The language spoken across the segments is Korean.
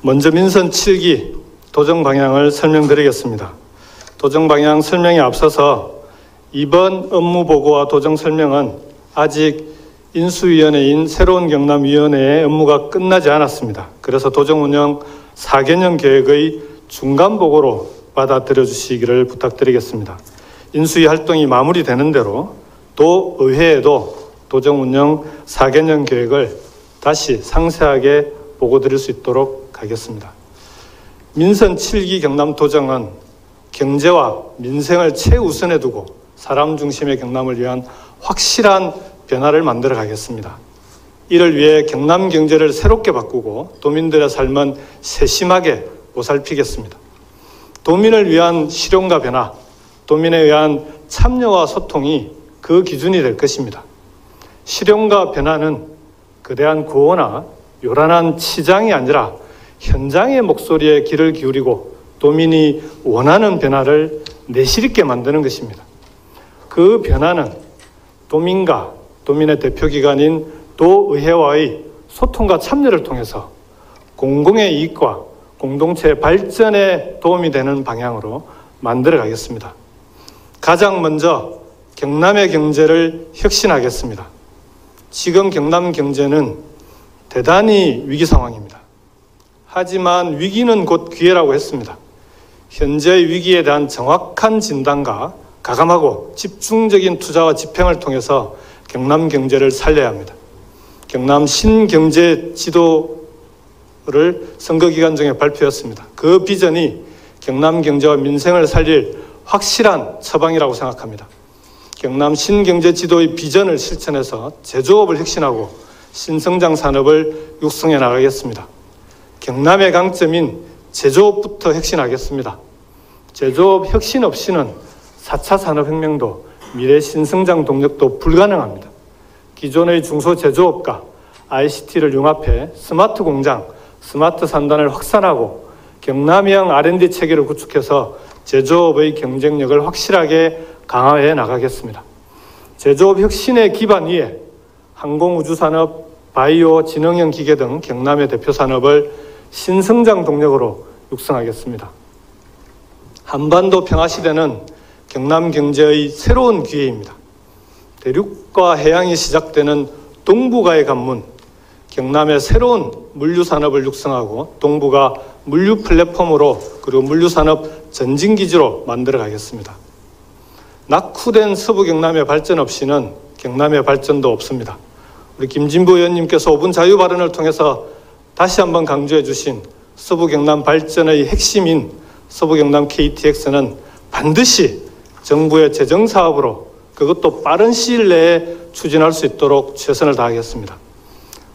먼저 민선 7기 도정 방향을 설명드리겠습니다. 도정 방향 설명에 앞서서 이번 업무 보고와 도정 설명은 아직 인수위원회인 새로운 경남위원회의 업무가 끝나지 않았습니다. 그래서 도정 운영 4개년 계획의 중간 보고로 받아들여 주시기를 부탁드리겠습니다. 인수위 활동이 마무리되는 대로 또 의회에도 도정 운영 4개년 계획을 다시 상세하게 보고 드릴 수 있도록 하겠습니다. 민선 7기 경남 도정은 경제와 민생을 최우선에 두고 사람 중심의 경남을 위한 확실한 변화를 만들어 가겠습니다. 이를 위해 경남 경제를 새롭게 바꾸고 도민들의 삶은 세심하게 보살피겠습니다. 도민을 위한 실용과 변화, 도민에 의한 참여와 소통이 그 기준이 될 것입니다. 실용과 변화는 거대한 구호나 요란한 치장이 아니라 현장의 목소리에 귀를 기울이고 도민이 원하는 변화를 내실 있게 만드는 것입니다. 그 변화는 도민과 도민의 대표기관인 도의회와의 소통과 참여를 통해서 공공의 이익과 공동체 발전에 도움이 되는 방향으로 만들어 가겠습니다. 가장 먼저 경남의 경제를 혁신하겠습니다. 지금 경남 경제는 대단히 위기 상황입니다. 하지만 위기는 곧 기회라고 했습니다. 현재의 위기에 대한 정확한 진단과 가감하고 집중적인 투자와 집행을 통해서 경남 경제를 살려야 합니다. 경남 신경제 지도를 선거 기간 중에 발표했습니다. 그 비전이 경남 경제와 민생을 살릴 확실한 처방이라고 생각합니다. 경남 신경제 지도의 비전을 실천해서 제조업을 혁신하고 신성장 산업을 육성해 나가겠습니다. 경남의 강점인 제조업부터 혁신하겠습니다. 제조업 혁신 없이는 4차 산업혁명도 미래 신성장 동력도 불가능합니다. 기존의 중소제조업과 ICT를 융합해 스마트 공장, 스마트 산단을 확산하고 경남형 R&D 체계를 구축해서 제조업의 경쟁력을 확실하게 강화해 나가겠습니다. 제조업 혁신의 기반 위에 항공우주산업, 바이오, 진흥형 기계 등 경남의 대표 산업을 신성장 동력으로 육성하겠습니다. 한반도 평화시대는 경남 경제의 새로운 기회입니다. 대륙과 해양이 시작되는 동북아의 관문, 경남의 새로운 물류산업을 육성하고 동북아 물류 플랫폼으로 그리고 물류산업 전진기지로 만들어 가겠습니다. 낙후된 서부 경남의 발전 없이는 경남의 발전도 없습니다. 우리 김진부 의원님께서 5분 자유 발언을 통해서 다시 한번 강조해 주신 서부 경남 발전의 핵심인 서부 경남 KTX는 반드시 정부의 재정 사업으로 그것도 빠른 시일 내에 추진할 수 있도록 최선을 다하겠습니다.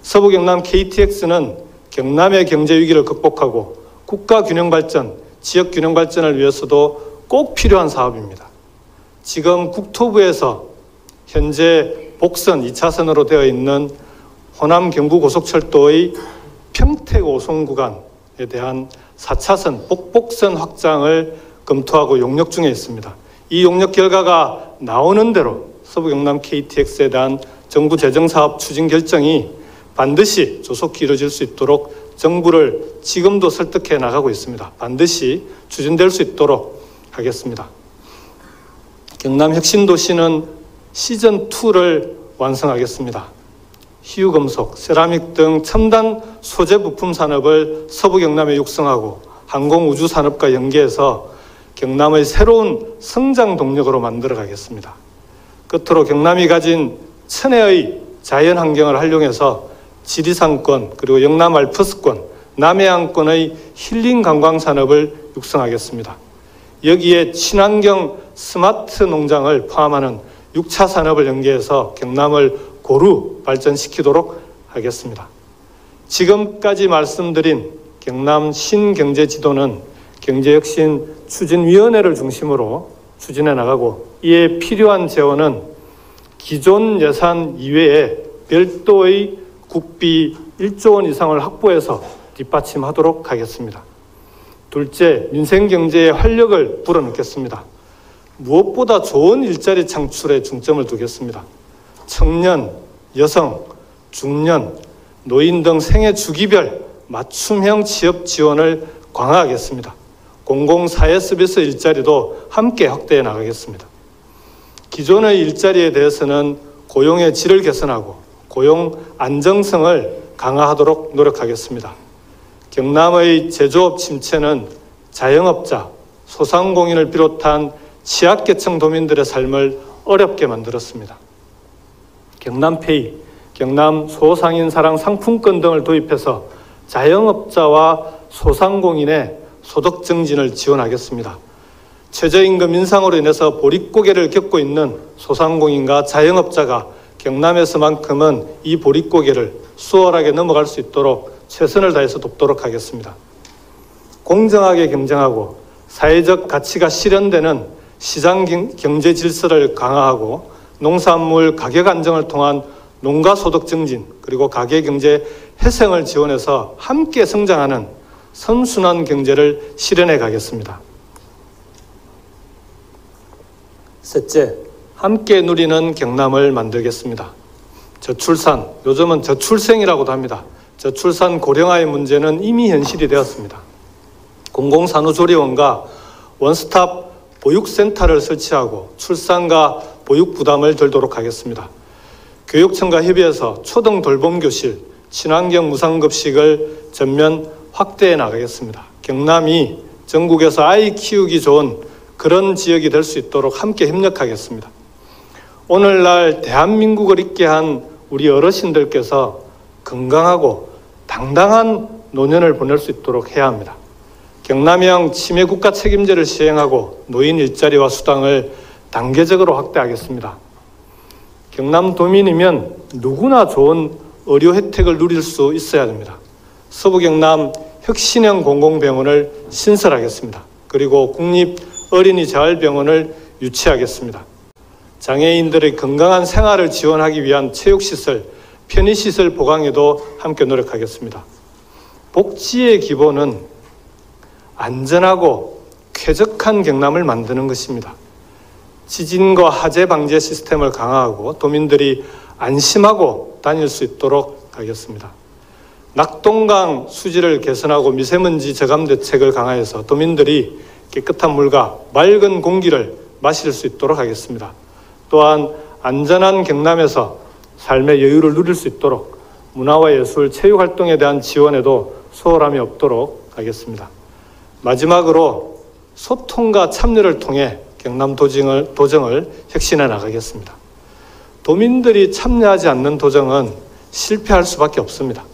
서부 경남 KTX는 경남의 경제 위기를 극복하고 국가 균형 발전, 지역 균형 발전을 위해서도 꼭 필요한 사업입니다. 지금 국토부에서 현재 복선 2차선으로 되어 있는 호남 경부 고속철도의 평택 오송 구간에 대한 4차선 복복선 확장을 검토하고 용역 중에 있습니다. 이 용역 결과가 나오는 대로 서부 경남 KTX에 대한 정부 재정 사업 추진 결정이 반드시 조속히 이루어질 수 있도록 정부를 지금도 설득해 나가고 있습니다. 반드시 추진될 수 있도록 하겠습니다. 경남 혁신도시는 시즌 2를 완성하겠습니다. 희유금속, 세라믹 등 첨단 소재 부품 산업을 서부 경남에 육성하고 항공우주 산업과 연계해서 경남의 새로운 성장 동력으로 만들어 가겠습니다. 끝으로 경남이 가진 천혜의 자연 환경을 활용해서 지리산권 그리고 영남 알프스권, 남해안권의 힐링 관광 산업을 육성하겠습니다. 여기에 친환경 스마트 농장을 포함하는 6차 산업을 연계해서 경남을 고루 발전시키도록 하겠습니다. 지금까지 말씀드린 경남 신경제 지도는 경제혁신 추진위원회를 중심으로 추진해 나가고 이에 필요한 재원은 기존 예산 이외에 별도의 국비 1조 원 이상을 확보해서 뒷받침하도록 하겠습니다. 둘째, 민생경제에 활력을 불어넣겠습니다. 무엇보다 좋은 일자리 창출에 중점을 두겠습니다. 청년, 여성, 중년, 노인 등 생애 주기별 맞춤형 취업 지원을 강화하겠습니다. 공공사회 서비스 일자리도 함께 확대해 나가겠습니다. 기존의 일자리에 대해서는 고용의 질을 개선하고 고용 안정성을 강화하도록 노력하겠습니다. 경남의 제조업 침체는 자영업자, 소상공인을 비롯한 취약계층 도민들의 삶을 어렵게 만들었습니다. 경남페이, 경남 소상인 사랑 상품권 등을 도입해서 자영업자와 소상공인의 소득 증진을 지원하겠습니다. 최저임금 인상으로 인해서 보릿고개를 겪고 있는 소상공인과 자영업자가 경남에서만큼은 이 보릿고개를 수월하게 넘어갈 수 있도록 최선을 다해서 돕도록 하겠습니다. 공정하게 경쟁하고 사회적 가치가 실현되는 시장 경제 질서를 강화하고 농산물 가격 안정을 통한 농가 소득 증진 그리고 가계 경제 회생을 지원해서 함께 성장하는 선순환 경제를 실현해 가겠습니다. 셋째, 함께 누리는 경남을 만들겠습니다. 저출산, 요즘은 저출생이라고도 합니다. 저출산 고령화의 문제는 이미 현실이 되었습니다. 공공산후조리원과 원스톱 보육센터를 설치하고 출산과 보육 부담을 덜도록 하겠습니다. 교육청과 협의해서 초등 돌봄 교실, 친환경 무상급식을 전면 확대해 나가겠습니다. 경남이 전국에서 아이 키우기 좋은 그런 지역이 될 수 있도록 함께 협력하겠습니다. 오늘날 대한민국을 있게 한 우리 어르신들께서 건강하고 당당한 노년을 보낼 수 있도록 해야 합니다. 경남형 치매 국가 책임제를 시행하고 노인 일자리와 수당을 단계적으로 확대하겠습니다. 경남 도민이면 누구나 좋은 의료 혜택을 누릴 수 있어야 됩니다. 서부 경남 혁신형 공공병원을 신설하겠습니다. 그리고 국립 어린이 재활병원을 유치하겠습니다. 장애인들의 건강한 생활을 지원하기 위한 체육시설, 편의시설 보강에도 함께 노력하겠습니다. 복지의 기본은 안전하고 쾌적한 경남을 만드는 것입니다. 지진과 화재 방제 시스템을 강화하고 도민들이 안심하고 다닐 수 있도록 하겠습니다. 낙동강 수질을 개선하고 미세먼지 저감 대책을 강화해서 도민들이 깨끗한 물과 맑은 공기를 마실 수 있도록 하겠습니다. 또한 안전한 경남에서 삶의 여유를 누릴 수 있도록 문화와 예술, 체육 활동에 대한 지원에도 소홀함이 없도록 하겠습니다. 마지막으로 소통과 참여를 통해 경남 도정을, 도정을 혁신해 나가겠습니다. 도민들이 참여하지 않는 도정은 실패할 수밖에 없습니다.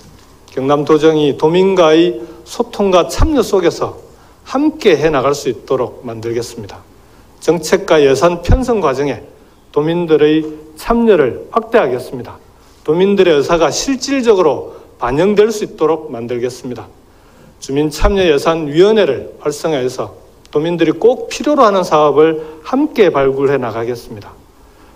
경남 도정이 도민과의 소통과 참여 속에서 함께 해 나갈 수 있도록 만들겠습니다. 정책과 예산 편성 과정에 도민들의 참여를 확대하겠습니다. 도민들의 의사가 실질적으로 반영될 수 있도록 만들겠습니다. 주민참여예산위원회를 활성화해서 도민들이 꼭 필요로 하는 사업을 함께 발굴해 나가겠습니다.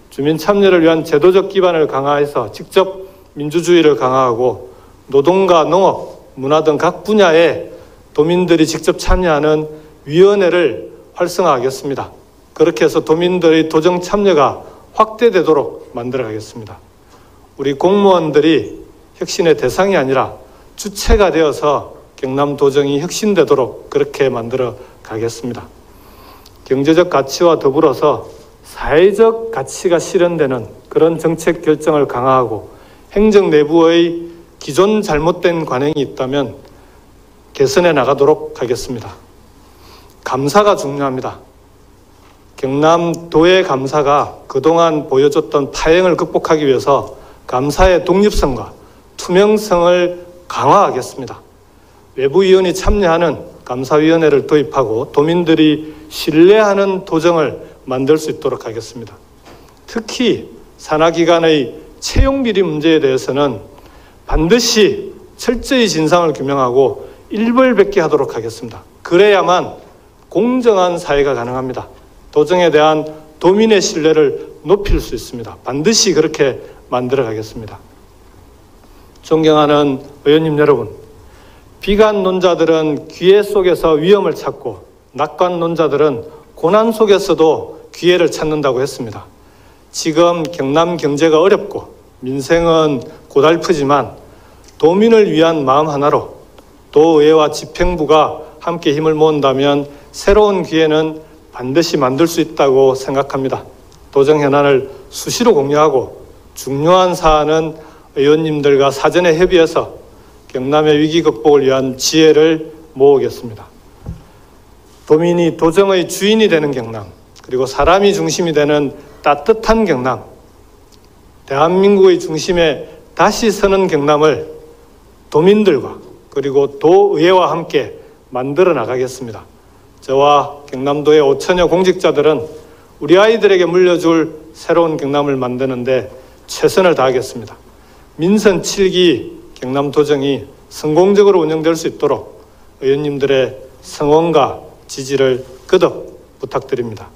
주민 참여를 위한 제도적 기반을 강화해서 직접 민주주의를 강화하고 노동과 농업, 문화 등 각 분야에 도민들이 직접 참여하는 위원회를 활성화하겠습니다. 그렇게 해서 도민들의 도정 참여가 확대되도록 만들어 가겠습니다. 우리 공무원들이 혁신의 대상이 아니라 주체가 되어서 경남 도정이 혁신되도록 그렇게 만들어 가겠습니다. 경제적 가치와 더불어서 사회적 가치가 실현되는 그런 정책 결정을 강화하고 행정 내부의 기존 잘못된 관행이 있다면 개선해 나가도록 하겠습니다. 감사가 중요합니다. 경남도의 감사가 그동안 보여줬던 파행을 극복하기 위해서 감사의 독립성과 투명성을 강화하겠습니다. 외부위원이 참여하는 감사위원회를 도입하고 도민들이 신뢰하는 도정을 만들 수 있도록 하겠습니다. 특히 산하기관의 채용 비리 문제에 대해서는 반드시 철저히 진상을 규명하고 일벌백계 하도록 하겠습니다. 그래야만 공정한 사회가 가능합니다. 도정에 대한 도민의 신뢰를 높일 수 있습니다. 반드시 그렇게 만들어 가겠습니다. 존경하는 의원님 여러분, 비관론자들은 기회 속에서 위험을 찾고 낙관론자들은 고난 속에서도 기회를 찾는다고 했습니다. 지금 경남 경제가 어렵고 민생은 고달프지만 도민을 위한 마음 하나로 도의회와 집행부가 함께 힘을 모은다면 새로운 기회는 반드시 만들 수 있다고 생각합니다. 도정 현안을 수시로 공유하고 중요한 사안은 의원님들과 사전에 협의해서 경남의 위기 극복을 위한 지혜를 모으겠습니다. 도민이 도정의 주인이 되는 경남, 그리고 사람이 중심이 되는 따뜻한 경남, 대한민국의 중심에 다시 서는 경남을 도민들과 그리고 도의회와 함께 만들어 나가겠습니다. 저와 경남도의 5천여 공직자들은 우리 아이들에게 물려줄 새로운 경남을 만드는데 최선을 다하겠습니다. 민선 7기 경남도정이 성공적으로 운영될 수 있도록 의원님들의 성원과 지지를 끄덕 부탁드립니다.